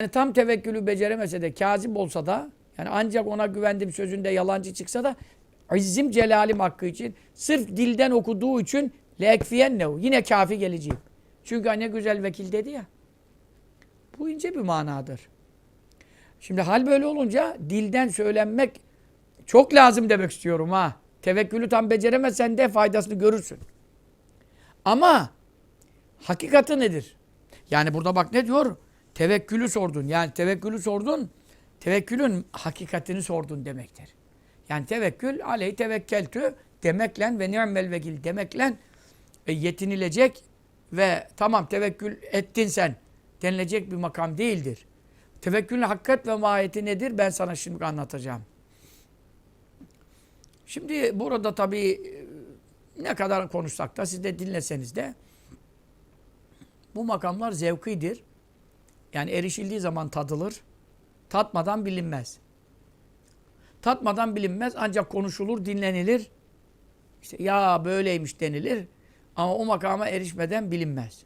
Yani tam tevekkülü beceremese de kazip olsa da yani ancak ona güvendim sözünde yalancı çıksa da izzim celalim hakkı için sırf dilden okuduğu için leekfiyennehu yine kafi geleceğim. Çünkü ne güzel vekil dedi ya. Bu ince bir manadır. Şimdi hal böyle olunca dilden söylenmek çok lazım demek istiyorum ha. Tevekkülü tam beceremezsen de faydasını görürsün. Ama hakikati nedir? Yani burada bak ne diyor? Tevekkülü sordun. Yani tevekkülü sordun. Tevekkülün hakikatini sordun demektir. Yani tevekkül aleyh tevekkeltü demekle ve ni'mel vekil demekle e, yetinilecek ve tamam tevekkül ettin sen denilecek bir makam değildir. Tevekkülün hakikat ve mahiyeti nedir? Ben sana şimdi anlatacağım. Şimdi burada tabii e, ne kadar konuşsak da siz de dinleseniz de bu makamlar zevkidir. Yani erişildiği zaman tadılır. Tatmadan bilinmez. Tatmadan bilinmez ancak konuşulur, dinlenilir. İşte ya böyleymiş denilir. Ama o makama erişmeden bilinmez.